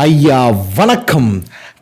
അയ്യാ വണക്കം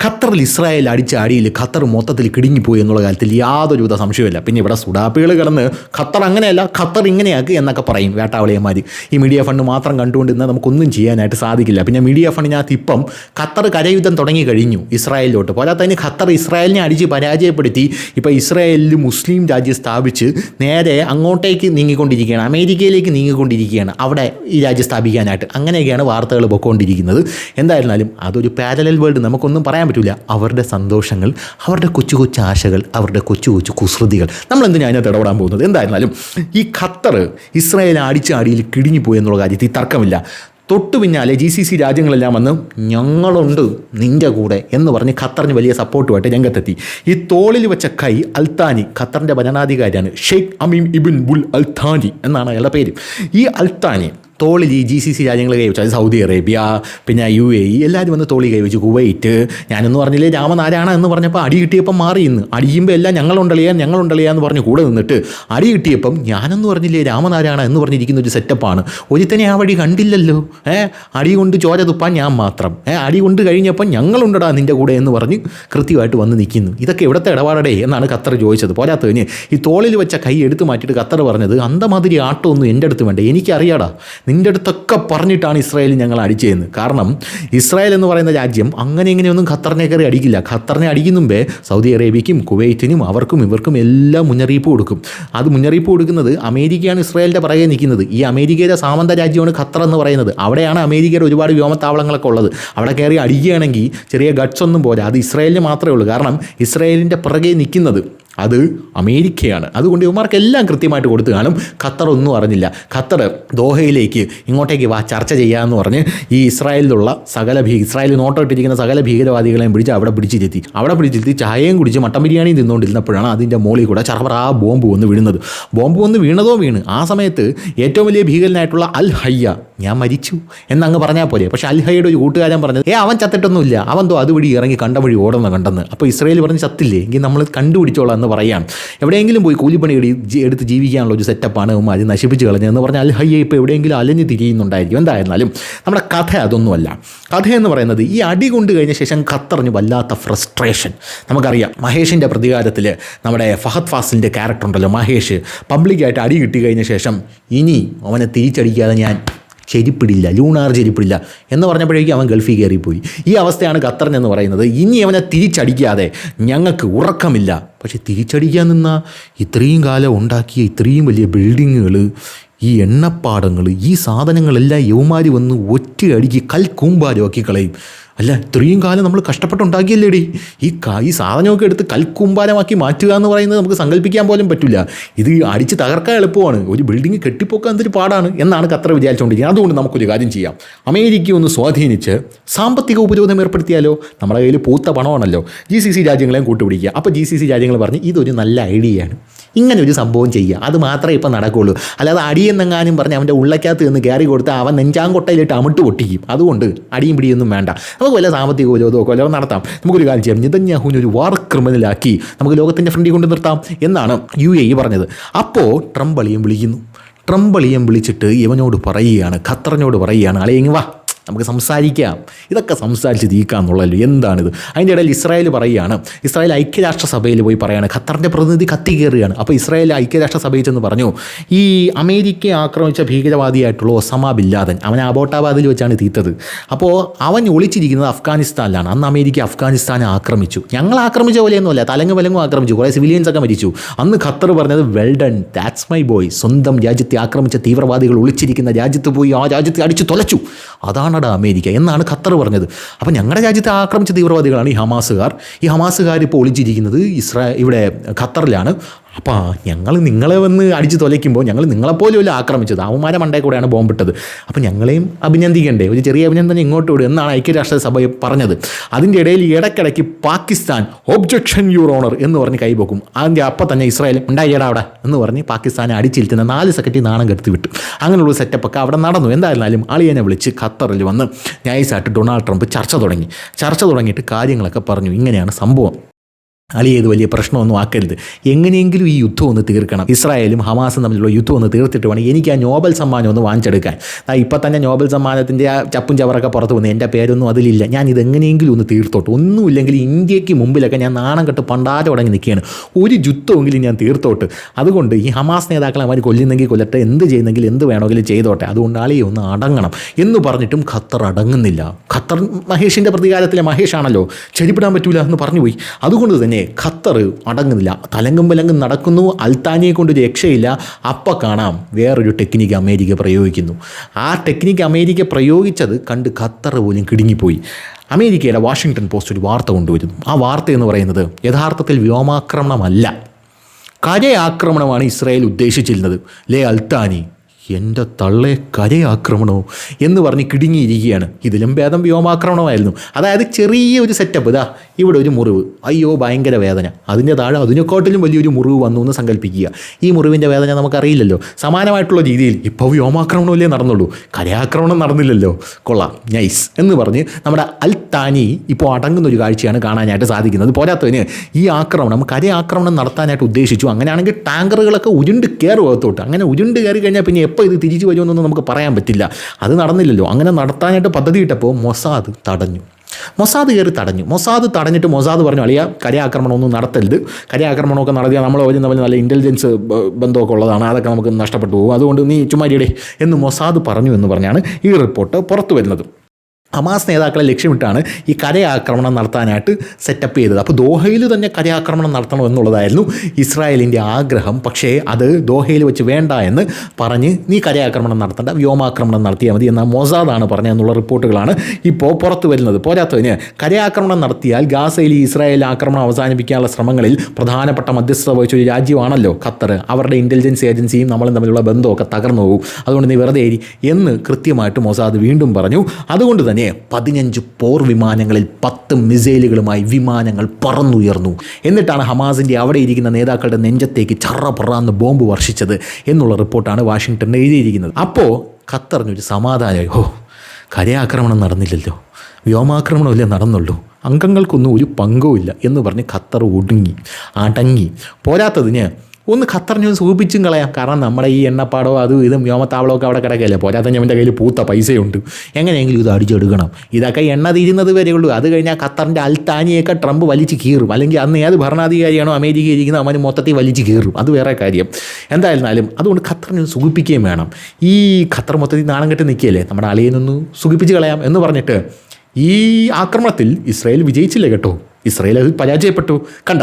ഖത്തറിൽ ഇസ്രായേൽ അടിച്ച അടിയിൽ ഖത്തർ മൊത്തത്തിൽ കിടുങ്ങിപ്പോയി എന്നുള്ള കാര്യത്തിൽ യാതൊരുവിധ സംശയമില്ല പിന്നെ ഇവിടെ സുഡാപ്പികൾ കിടന്ന് ഖത്തർ അങ്ങനെയല്ല ഖത്തർ ഇങ്ങനെയാക്കി എന്നൊക്കെ പറയും വേട്ടാവളിയന്മാർ ഈ മീഡിയ ഫണ്ട് മാത്രം കണ്ടുകൊണ്ട് ഇന്ന് നമുക്കൊന്നും ചെയ്യാനായിട്ട് സാധിക്കില്ല. പിന്നെ മീഡിയ ഫണ്ടിനകത്ത് ഇപ്പം ഖത്തർ കരയുദ്ധം തുടങ്ങി കഴിഞ്ഞു ഇസ്രായേലിലോട്ട്. പോരാത്തതിന് ഖത്തർ ഇസ്രായേലിനെ അടിച്ച് പരാജയപ്പെടുത്തി ഇപ്പോൾ ഇസ്രായേലിൽ മുസ്ലിം രാജ്യം സ്ഥാപിച്ച് നേരെ അങ്ങോട്ടേക്ക് നീങ്ങിക്കൊണ്ടിരിക്കുകയാണ്. അമേരിക്കയിലേക്ക് നീങ്ങിക്കൊണ്ടിരിക്കുകയാണ് അവിടെ ഈ രാജ്യം സ്ഥാപിക്കാനായിട്ട്. അങ്ങനെയൊക്കെയാണ് വാർത്തകൾ പൊക്കോണ്ടിരിക്കുന്നത്. എന്തായിരുന്നാലും അതൊരു പാരലൽ വേൾഡ് നമുക്കൊന്നും പറയാൻ പറ്റില്ല. അവരുടെ സന്തോഷങ്ങൾ അവരുടെ കൊച്ചു കൊച്ചു ആശകൾ അവരുടെ കൊച്ചു കൊച്ചു കുസൃതികൾ. നമ്മൾ എന്തിനാണ് അതിനകത്ത് ഇടപെടാൻ പോകുന്നത്? എന്തായിരുന്നാലും ഈ ഖത്തർ ഇസ്രായേൽ അടിച്ച അടിയിൽ കിടിഞ്ഞുപോയി എന്നുള്ള കാര്യത്തിൽ തർക്കമില്ല. തൊട്ടു പിന്നാലെ ജി സി സി രാജ്യങ്ങളെല്ലാം വന്ന് ഞങ്ങളുണ്ട് നിന്റെ കൂടെ എന്ന് പറഞ്ഞ് ഖത്തറിന് വലിയ സപ്പോർട്ടുമായിട്ട് രംഗത്തെത്തി. ഈ തോളിൽ വെച്ച കൈ അൽത്താനി ഖത്തറിന്റെ ഭരണാധികാരിയാണ് ഷെയ്ഖ് അമീം ഇബിൻ ബുൽ അൽത്താനി എന്നാണ് അയാളുടെ പേര്. ഈ അൽത്താനി തോളിൽ ഈ ജി സി സി രാജ്യങ്ങൾ കൈവച്ചു. അത് സൗദി അറേബ്യ പിന്നെ യു എ ഇ എല്ലാവരും വന്ന് തോളി കൈവച്ചു. കുവൈറ്റ് ഞാനെന്ന് പറഞ്ഞില്ലേ രാമനാരായണ എന്ന് പറഞ്ഞപ്പോൾ അടി കിട്ടിയപ്പം മാറി ഇന്ന്. അടിയുമ്പോൾ എല്ലാം ഞങ്ങളുണ്ടളിയാൻ ഞങ്ങളുണ്ടളിയാ എന്ന് പറഞ്ഞ് കൂടെ നിന്നിട്ട് അടി കിട്ടിയപ്പം ഞാനെന്ന് പറഞ്ഞില്ലേ രാമനാരായണ എന്ന് പറഞ്ഞിരിക്കുന്ന ഒരു സെറ്റപ്പാണ് ഒരുത്തനെ ആ വഴി കണ്ടില്ലല്ലോ. ഏ അടി കൊണ്ട് ചോര തുപ്പാൻ ഞാൻ മാത്രം. ഏ അടി കൊണ്ട് കഴിഞ്ഞപ്പം ഞങ്ങളുണ്ടടാ നിന്റെ കൂടെ എന്ന് പറഞ്ഞ് കൃത്യമായിട്ട് വന്ന് നിൽക്കുന്നു. ഇതൊക്കെ എവിടുത്തെ ഇടപാടടേ എന്നാണ് ഖത്തർ ചോദിച്ചത്. പോരാത്തതിന് ഈ തോളിൽ വെച്ച കൈ എടുത്തു മാറ്റിയിട്ട് ഖത്തർ പറഞ്ഞത് അന്തമാതിരി ആട്ടമൊന്നും എന്റെ അടുത്ത് വേണ്ട. എനിക്കറിയാടാ. നിന്റെ അടുത്തൊക്കെ പറഞ്ഞിട്ടാണ് ഇസ്രായേൽ ഞങ്ങൾ അടിച്ചതെന്ന്. കാരണം ഇസ്രായേൽ എന്ന് പറയുന്ന രാജ്യം അങ്ങനെ ഇങ്ങനെയൊന്നും ഖത്തറിനെ കയറി അടിക്കില്ല. ഖത്തറിനെ അടിക്കുന്നുമ്പേ സൗദി അറേബ്യയ്ക്കും കുവൈറ്റിനും അവർക്കും ഇവർക്കും എല്ലാം മുന്നറിയിപ്പ് കൊടുക്കും. അത് മുന്നറിയിപ്പ് കൊടുക്കുന്നത് അമേരിക്കയാണ് ഇസ്രായേലിന്റെ പുറകെ നിൽക്കുന്നത്. ഈ അമേരിക്കയുടെ സാമന്ത രാജ്യമാണ് ഖത്തർ എന്ന് പറയുന്നത്. അവിടെയാണ് അമേരിക്കയുടെ ഒരുപാട് വ്യോമത്താവളങ്ങളൊക്കെ ഉള്ളത്. അവിടെ കയറി അടിക്കുകയാണെങ്കിൽ ചെറിയ ഗട്ട്സ് ഒന്നും പോരാ. അത് ഇസ്രായേലിന് മാത്രമേ ഉള്ളൂ. കാരണം ഇസ്രായേലിന്റെ പുറകെ നിൽക്കുന്നത് അത് അമേരിക്കയാണ്. അതുകൊണ്ട് ഇവന്മാർക്ക് എല്ലാം കൃത്യമായിട്ട് കൊടുത്തു കാണും. ഖത്തർ ഒന്നും അറിഞ്ഞില്ല. ഖത്തർ ദോഹയിലേക്ക് ഇങ്ങോട്ടേക്ക് വാ ചർച്ച ചെയ്യാമെന്ന് പറഞ്ഞ് ഈ ഇസ്രായേലിലുള്ള സകല ഭീ ഇസ്രായേലിൽ നോട്ടോട്ടിരിക്കുന്ന സകല ഭീകരവാദികളെയും പിടിച്ച് അവിടെ പിടിച്ചിരുത്തി. അവിടെ പിടിച്ചിരുത്തി ചായയും കുടിച്ച് മട്ടൻ ബിരിയാണി തിന്നുകൊണ്ടിരുന്നപ്പോഴാണ് അതിന്റെ മോളിൽ കൂടെ ആ ബോംബ് വന്ന് വീഴുന്നത് ബോംബ് വന്ന് വീണതോ വീണ്. ആ സമയത്ത് ഏറ്റവും വലിയ ഭീകരനായിട്ടുള്ള അൽ ഹയ്യ ഞാൻ മരിച്ചു എന്നങ്ങ് പറഞ്ഞാൽ പോലെ പക്ഷേ അൽ ഒരു കൂട്ടുകാരൻ പറഞ്ഞത് ഏ അവൻ ചത്തിട്ടൊന്നുമില്ല. അവൻ തോ അതുവഴി ഇറങ്ങി കണ്ട വഴി ഓടുന്ന കണ്ടെന്ന്. അപ്പോൾ ഇസ്രായേൽ പറഞ്ഞ് ചത്തില്ലേ? എങ്കിൽ നമ്മൾ കണ്ടുപിടിച്ചോളാം എന്ന് പറയാം. എവിടെയെങ്കിലും പോയി കൂലിപ്പണി എടുത്ത് ജീവിക്കാനുള്ള ഒരു സെറ്റപ്പാണ് ഉമ്മ അത് നശിപ്പിച്ച് കളഞ്ഞതെന്ന് പറഞ്ഞാൽ അൽ ഹയ്യ ഇപ്പോൾ എവിടെയെങ്കിലും അലഞ്ഞ് തിരിയുന്നുണ്ടായിരിക്കും. എന്തായിരുന്നാലും നമ്മുടെ കഥ അതൊന്നുമല്ല. കഥ എന്ന് പറയുന്നത് ഈ അടി കൊണ്ട് കഴിഞ്ഞ ശേഷം ഖത്തറിന് വല്ലാത്ത ഫ്രസ്ട്രേഷൻ നമുക്കറിയാം മഹേഷിന്റെ പ്രതികാരത്തിൽ നമ്മുടെ ഫഹദ് ഫാസിലിന്റെ ക്യാരക്ടർ ഉണ്ടല്ലോ മഹേഷ്. പബ്ലിക്കായിട്ട് അടി കിട്ടി കഴിഞ്ഞ ശേഷം ഇനി അവനെ തിരിച്ചടിക്കാതെ ഞാൻ ചെരിപ്പിടില്ല ലൂണാർ ചെരിപ്പിടില്ല എന്ന് പറഞ്ഞപ്പോഴേക്കും അവൻ ഗൾഫിൽ കയറിപ്പോയി. ഈ അവസ്ഥയാണ് ഖത്തറിൻ എന്ന് പറയുന്നത്. ഇനി അവനെ തിരിച്ചടിക്കാതെ ഞങ്ങൾക്ക് ഉറക്കമില്ല. പക്ഷേ തിരിച്ചടിക്കാൻ നിന്ന ഇത്രയും കാലം ഉണ്ടാക്കിയ ഇത്രയും വലിയ ബിൽഡിങ്ങുകൾ ഈ എണ്ണപ്പാടങ്ങൾ ഈ സാധനങ്ങളെല്ലാം യൗമാരി വന്ന് ഒറ്റയടിക്ക് കൽക്കൂമ്പാരമാക്കി കളയും. അല്ല ഇത്രയും കാലം നമ്മൾ കഷ്ടപ്പെട്ടുണ്ടാക്കിയല്ലേടി? ഈ ഈ സാധനമൊക്കെ എടുത്ത് കൽക്കൂമ്പാരമാക്കി മാറ്റുക എന്ന് പറയുന്നത് നമുക്ക് സങ്കല്പിക്കാൻ പോലും പറ്റില്ല. ഇത് അടിച്ച് തകർക്കാൻ എളുപ്പമാണ്. ഒരു ബിൽഡിംഗ് കെട്ടിപ്പോക്കാൻ എന്തൊരു പാടാണ് എന്നാണ് ഖത്തർ വിചാരിച്ചുകൊണ്ടിരിക്കുന്നത്. അതുകൊണ്ട് നമുക്കൊരു കാര്യം ചെയ്യാം. അമേരിക്ക ഒന്ന് സ്വാധീനിച്ച് സാമ്പത്തിക ഉപരോധം ഏർപ്പെടുത്തിയാലോ? നമ്മുടെ കയ്യിൽ പൂത്ത പണമാണല്ലോ. ജി സി സി രാജ്യങ്ങളെയും കൂട്ടുപിടിക്കുക. അപ്പോൾ ജി സി സി രാജ്യങ്ങൾ പറഞ്ഞ് ഇതൊരു നല്ല ഐഡിയയാണ് ഇങ്ങനെ ഒരു സംഭവം ചെയ്യുക അത് മാത്രമേ ഇപ്പം നടക്കുകയുള്ളൂ അല്ലാതെ അടിയെന്നെങ്ങാനും പറഞ്ഞ് അവന്റെ ഉള്ളക്കകത്ത് നിന്ന് കയറി കൊടുത്ത് അവൻ നെഞ്ചാങ്കൊട്ടയിലിട്ട് അമിട്ട് പൊട്ടിക്കും. അതുകൊണ്ട് അടിയും പിടിയൊന്നും വേണ്ട. നമുക്ക് വല്ല സാമ്പത്തിക ഉപരോധമോ കൊല്ലവും നടത്താം. നമുക്കൊരു കാര്യം ചെയ്യാം. നിതന്യാഹുവിനെ ഒരു വാർ ക്രിമിനലാക്കി നമുക്ക് ലോകത്തിന്റെ ഫ്രണ്ടിൽ കൊണ്ട് നിർത്താം എന്നാണ് യു എ പറഞ്ഞത്. അപ്പോൾ ട്രംപ് അളിയും വിളിക്കുന്നു. ട്രംപ് അളിയും വിളിച്ചിട്ട് ഇവനോട് പറയുകയാണ് ഖത്തറിനോട് പറയുകയാണ് അളിയെങ്ങി വാ. നമുക്ക് സംസാരിക്കാം. ഇതൊക്കെ സംസാരിച്ച് തീക്കാം എന്നുള്ളല്ലോ എന്താണിത്? അതിന്റെ ഇടയിൽ ഇസ്രായേൽ പറയുകയാണ് ഇസ്രായേൽ ഐക്യരാഷ്ട്രസഭയിൽ പോയി പറയുകയാണ് ഖത്തറിന്റെ പ്രതിനിധി കത്തി കയറുകയാണ് അപ്പോൾ ഇസ്രായേൽ ഐക്യരാഷ്ട്രസഭയിൽ ചെന്ന് പറഞ്ഞു ഈ അമേരിക്കയെ ആക്രമിച്ച ഭീകരവാദിയായിട്ടുള്ള ഒസമ ബില്ലാദൻ അവൻ അബോട്ടാബാദിൽ വെച്ചാണ് തീറ്റത്. അപ്പോൾ അവൻ ഒളിച്ചിരിക്കുന്നത് അഫ്ഗാനിസ്ഥാനിലാണ്. അന്ന് അമേരിക്ക അഫ്ഗാനിസ്ഥാനെ ആക്രമിച്ചു. ഞങ്ങൾ ആക്രമിച്ച പോലെയൊന്നുമല്ല തലങ്ങ് വലങ്ങും ആക്രമിച്ചു. കുറേ സിവിലിയൻസ് ഒക്കെ മരിച്ചു. അന്ന് ഖത്തർ പറഞ്ഞത് well done that's my boy സ്വന്തം രാജ്യത്തെ ആക്രമിച്ച തീവ്രവാദികൾ ഒളിച്ചിരിക്കുന്ന രാജ്യത്ത് പോയി ആ രാജ്യത്തെ അടിച്ചു തുലച്ചു. അതാണടാ അമേരിക്ക എന്നാണ് ഖത്തർ പറഞ്ഞത്. അപ്പോൾ ഞങ്ങളുടെ രാജ്യത്തെ ആക്രമിച്ച തീവ്രവാദികളാണ് ഈ ഹമാസുകാർ. ഈ ഹമാസുകാർ ഇപ്പോൾ ഒളിച്ചിരിക്കുന്നത് ഇസ്രാ ഇവിടെ ഖത്തറിലാണ്. അപ്പോൾ ഞങ്ങൾ നിങ്ങളെ വന്ന് അടിച്ച് തൊലയ്ക്കുമ്പോൾ ഞങ്ങൾ നിങ്ങളെപ്പോലും അല്ല ആക്രമിച്ചത്. അവന്മാരെ മണ്ടേ കൂടെയാണ് ബോംബിട്ടത് അപ്പോൾ ഞങ്ങളെയും അഭിനന്ദിക്കണ്ടേ? ഒരു ചെറിയ അഭിനന്ദനം ഇങ്ങോട്ട് വിടും എന്നാണ് ഐക്യരാഷ്ട്രസഭ പറഞ്ഞത്. അതിന്റെ ഇടയിൽ ഇടയ്ക്കിടയ്ക്ക് പാകിസ്ഥാൻ ഒബ്ജക്ഷൻ യുവർ ഓണർ എന്ന് പറഞ്ഞ് കൈപോക്കും. അതിന്റെ അപ്പം തന്നെ ഇസ്രായേൽ ഉണ്ടായിടാ അവിടെ എന്ന് പറഞ്ഞ് പാകിസ്ഥാനെ അടിച്ചിരുത്തുന്ന നാല് സെക്കൻഡ് നാണം കെടുത്ത് വിട്ടു. അങ്ങനെയുള്ള സെറ്റപ്പൊക്കെ അവിടെ നടന്നു. എന്തായിരുന്നാലും അളിയനെ വിളിച്ച് ഖത്തറിൽ വന്ന് നൈസായിട്ട് ഡൊണാൾഡ് ട്രംപ് ചർച്ച തുടങ്ങി. ചർച്ച തുടങ്ങിയിട്ട് കാര്യങ്ങളൊക്കെ പറഞ്ഞു. ഇങ്ങനെയാണ് സംഭവം. അളി വലിയ പ്രശ്നമൊന്നും ആക്കരുത്. എങ്ങനെയെങ്കിലും ഈ യുദ്ധം ഒന്ന് തീർക്കണം. ഇസ്രായേലും ഹമാസും തമ്മിലുള്ള യുദ്ധം ഒന്ന് തീർത്തിട്ട് വേണം എനിക്ക് ആ നോബൽ സമ്മാനം ഒന്ന് വാങ്ങിച്ചെടുക്കാൻ. ഇപ്പം തന്നെ നോബൽ സമ്മാനത്തിന്റെ ആ ചപ്പും ചവറൊക്കെ പുറത്ത് വന്നു എന്റെ പേരൊന്നും അതിലില്ല. ഞാൻ ഇത് എങ്ങനെയെങ്കിലും ഒന്ന് തീർത്തോട്ടെ. ഒന്നുമില്ലെങ്കിൽ ഇന്ത്യയ്ക്ക് മുമ്പിലൊക്കെ ഞാൻ നാണം കെട്ട് പണ്ടാരം ഉടങ്ങി നിൽക്കുകയാണ്. ഒരു യുദ്ധമെങ്കിലും ഞാൻ തീർത്തോട്ട്. അതുകൊണ്ട് ഈ ഹമാസ് നേതാക്കളെ അവർ കൊല്ലുന്നെങ്കിൽ കൊല്ലട്ടെ. എന്ത് ചെയ്യുന്നെങ്കിൽ എന്ത് വേണമെങ്കിലും ചെയ്തോട്ടെ. അതുകൊണ്ട് ആളെ ഒന്ന് അടങ്ങണം എന്ന് പറഞ്ഞിട്ടും ഖത്തർ അടങ്ങുന്നില്ല. ഖത്തർ മഹേഷിന്റെ പ്രതികാരത്തിലെ മഹേഷാണല്ലോ. ചെരിപ്പിടാൻ പറ്റൂല എന്ന് പറഞ്ഞു പോയി. അതുകൊണ്ട് തന്നെ ഖത്തർ അടങ്ങുന്നില്ല. തലങ്കും വിലങ്കും നടക്കുന്നു. അൽത്താനിയെ കൊണ്ട് രക്ഷയില്ല. അപ്പം കാണാം. വേറൊരു ടെക്നിക്ക് അമേരിക്ക പ്രയോഗിക്കുന്നു. ആ ടെക്നിക്ക് അമേരിക്ക പ്രയോഗിച്ചത് കണ്ട് ഖത്തർ പോലും കിടുങ്ങിപ്പോയി. അമേരിക്കയിലെ വാഷിങ്ടൺ പോസ്റ്റ് ഒരു വാർത്ത കൊണ്ടുവരുന്നു. ആ വാർത്ത എന്ന് പറയുന്നത് യഥാർത്ഥത്തിൽ വ്യോമാക്രമണമല്ല. കരയാക്രമണമാണ് ഇസ്രായേൽ ഉദ്ദേശിച്ചിരുന്നത്. ലേ അൽത്താനി എന്റെ തള്ളയെ കരയാക്രമണമോ എന്ന് പറഞ്ഞ് കിടുങ്ങിയിരിക്കുകയാണ്. ഇതിലും ഭേദം വ്യോമാക്രമണമായിരുന്നു. അതായത് ചെറിയ ഒരു സെറ്റപ്പ് ഇതാ ഇവിടെ ഒരു മുറിവ്. അയ്യോ ഭയങ്കര വേദന. അതിന്റെ താഴെ അതിനെക്കാട്ടിലും വലിയൊരു മുറിവ് വന്നു എന്ന് സങ്കല്പിക്കുക ഈ മുറിവിന്റെ വേദന നമുക്കറിയില്ലല്ലോ. സമാനമായിട്ടുള്ള രീതിയിൽ ഇപ്പോൾ വ്യോമാക്രമണമല്ലേ നടന്നുള്ളൂ. കരയാക്രമണം നടന്നില്ലല്ലോ. കൊള്ളാം. നൈസ് എന്ന് പറഞ്ഞ് നമ്മുടെ അൽ താനി ഇപ്പോൾ അടങ്ങുന്ന ഒരു കാഴ്ചയാണ് കാണാനായിട്ട് സാധിക്കുന്നത്. പോരാത്തതിന് ഈ ആക്രമണം കരയാക്രമണം നടത്താനായിട്ട് ഉദ്ദേശിച്ചു. അങ്ങനെയാണെങ്കിൽ ടാങ്കറുകളൊക്കെ ഉരുണ്ട് കയറും അകത്തോട്ട്. അങ്ങനെ ഉരുണ്ട് കയറി കഴിഞ്ഞാൽ പിന്നെ എപ്പോൾ ഇത് തിരിച്ചു വരുമെന്നൊന്നും നമുക്ക് പറയാൻ പറ്റില്ല. അത് നടന്നില്ലല്ലോ. അങ്ങനെ നടത്താനായിട്ട് പദ്ധതി ഇട്ടപ്പോൾ മൊസാദ് തടഞ്ഞു. മൊസാദ് കയറി തടഞ്ഞു. മൊസാദ് തടഞ്ഞിട്ട് മൊസാദ് പറഞ്ഞു അളിയ കരയാക്രമണമൊന്നും നടത്തരുത്. കരയാക്രമണമൊക്കെ നടത്തിയാൽ നമ്മൾ വരും തമ്മിൽ നല്ല ഇന്റലിജൻസ് ബന്ധമൊക്കെ ഉള്ളതാണ്. അതൊക്കെ നമുക്ക് നഷ്ടപ്പെട്ടു പോകും. അതുകൊണ്ട് നീ ചുമ്മാരിയുടെ എന്ന് മൊസാദ് പറഞ്ഞു എന്ന് പറഞ്ഞാണ് ഈ റിപ്പോർട്ട് പുറത്തു വരുന്നത്. ഹമാസ് നേതാക്കളെ ലക്ഷ്യമിട്ടാണ് ഈ കരയാക്രമണം നടത്താനായിട്ട് സെറ്റപ്പ് ചെയ്തത്. അപ്പോൾ ദോഹയിൽ തന്നെ കരയാക്രമണം നടത്തണം എന്നുള്ളതായിരുന്നു ഇസ്രായേലിന്റെ ആഗ്രഹം. പക്ഷേ അത് ദോഹയിൽ വെച്ച് വേണ്ട എന്ന് പറഞ്ഞ് നീ കരയാക്രമണം നടത്തേണ്ട വ്യോമാക്രമണം നടത്തിയാൽ മതി എന്നാൽ മൊസാദാണ് പറഞ്ഞതെന്നുള്ള റിപ്പോർട്ടുകളാണ് ഇപ്പോൾ പുറത്തു വരുന്നത്. പോരാത്തതിന് കരയാക്രമണം നടത്തിയാൽ ഗാസയിൽ ഇസ്രായേൽ ആക്രമണം അവസാനിപ്പിക്കാനുള്ള ശ്രമങ്ങളിൽ പ്രധാനപ്പെട്ട മധ്യസ്ഥത വഹിച്ച ഒരു രാജ്യമാണല്ലോ ഖത്തർ. അവരുടെ ഇന്റലിജൻസ് ഏജൻസിയും നമ്മളും തമ്മിലുള്ള ബന്ധമൊക്കെ തകർന്നു പോകും. അതുകൊണ്ട് നീ വെറുതെ എന്ന് കൃത്യമായിട്ട് മൊസാദ് വീണ്ടും പറഞ്ഞു. അതുകൊണ്ട് തന്നെ പതിനഞ്ച് പോർ വിമാനങ്ങളിൽ പത്ത് മിസൈലുകളുമായി വിമാനങ്ങൾ പറന്നുയർന്നു. എന്നിട്ടാണ് ഹമാസിന്റെ അവിടെ ഇരിക്കുന്ന നേതാക്കളുടെ നെഞ്ചത്തേക്ക് ചറ പറന്ന് ബോംബ് വർഷിച്ചത് എന്നുള്ള റിപ്പോർട്ടാണ് വാഷിങ്ടണിൽ എഴുതിയിരിക്കുന്നത്. അപ്പോൾ ഖത്തറിനൊരു സമാധാനമായി ഓ കരയാക്രമണം നടന്നില്ലല്ലോ. വ്യോമാക്രമണമല്ലേ നടന്നുള്ളൂ. അംഗങ്ങൾക്കൊന്നും ഒരു പങ്കുമില്ല എന്ന് പറഞ്ഞ് ഖത്തർ ഒടുങ്ങി അടങ്ങി. പോരാത്തതിന് ഒന്ന് ഖത്തറിനെ ഒന്ന് സൂചിപ്പിച്ചും കളയാം. കാരണം നമ്മുടെ ഈ എണ്ണപ്പാടോ അതും ഇതും വ്യോമത്താവളമൊക്കെ അവിടെ കിടക്കല്ലേ? പോരാത്ത ഞവന്റെ കയ്യിൽ പൂത്ത പൈസയുണ്ട്. എങ്ങനെയെങ്കിലും ഇത് അടിച്ചെടുക്കണം. ഇതൊക്കെ എണ്ണ തീരുന്നത് വരെയുള്ളൂ. അത് കഴിഞ്ഞാൽ ഖത്തറിന്റെ അൽത്താനിയൊക്കെ ട്രംപ് വലിച്ച് കീറും. അല്ലെങ്കിൽ അന്ന് ഏത് ഭരണാധികാരിയാണോ അമേരിക്ക ഇരിക്കുന്നത് അവന് മൊത്തത്തിൽ വലിച്ച് കീറും. അത് വേറെ കാര്യം. എന്തായിരുന്നാലും അതുകൊണ്ട് ഖത്തറിനെ ഒന്ന് സുഖിപ്പിക്കുകയും വേണം. ഈ ഖത്തർ മൊത്തത്തിൽ നാണം കെട്ട് നിൽക്കുകയല്ലേ? നമ്മുടെ അളിയനൊന്ന് സുഖിപ്പിച്ച് കളയാം എന്ന് പറഞ്ഞിട്ട് ഈ ആക്രമണത്തിൽ ഇസ്രായേൽ വിജയിച്ചില്ല കേട്ടോ? ഇസ്രായേൽ അത് പരാജയപ്പെട്ടു. കണ്ട?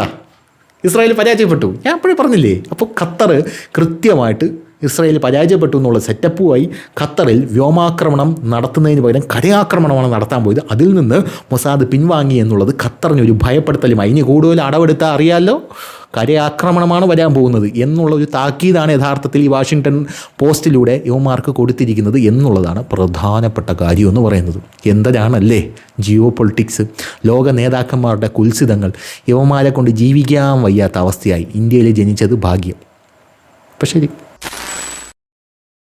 ഇസ്രായേൽ പരാജയപ്പെട്ടു. ഞാൻ അപ്പോഴേ പറഞ്ഞില്ലേ? അപ്പോൾ ഖത്തർ കൃത്യമായിട്ട് ഇസ്രായേൽ പരാജയപ്പെട്ടു എന്നുള്ള സെറ്റപ്പുമായി ഖത്തറിൽ വ്യോമാക്രമണം നടത്തുന്നതിന് പകരം കരയാക്രമണമാണ് നടത്താൻ പോയത്. അതിൽ നിന്ന് മൊസാദ് പിൻവാങ്ങി എന്നുള്ളത് ഖത്തറിന് ഒരു ഭയപ്പെടുത്തലുമായി ഇനി കൂടുതൽ അടവെടുത്താൽ അറിയാമല്ലോ കരയാക്രമണമാണ് വരാൻ പോകുന്നത് എന്നുള്ള ഒരു താക്കീതാണ് യഥാർത്ഥത്തിൽ ഈ വാഷിങ്ടൺ പോസ്റ്റിലൂടെ യുവമാർക്ക് കൊടുത്തിരിക്കുന്നത് എന്നുള്ളതാണ് പ്രധാനപ്പെട്ട കാര്യം എന്ന് പറയുന്നത്. എന്തരാണല്ലേ ജിയോ പൊളിറ്റിക്സ് ലോക നേതാക്കന്മാരുടെ കുൽസിതങ്ങൾ യുവമാരെ കൊണ്ട് ജീവിക്കാൻ വയ്യാത്ത അവസ്ഥയായി ഇന്ത്യയിൽ ജനിച്ചത് ഭാഗ്യം. പക്ഷേ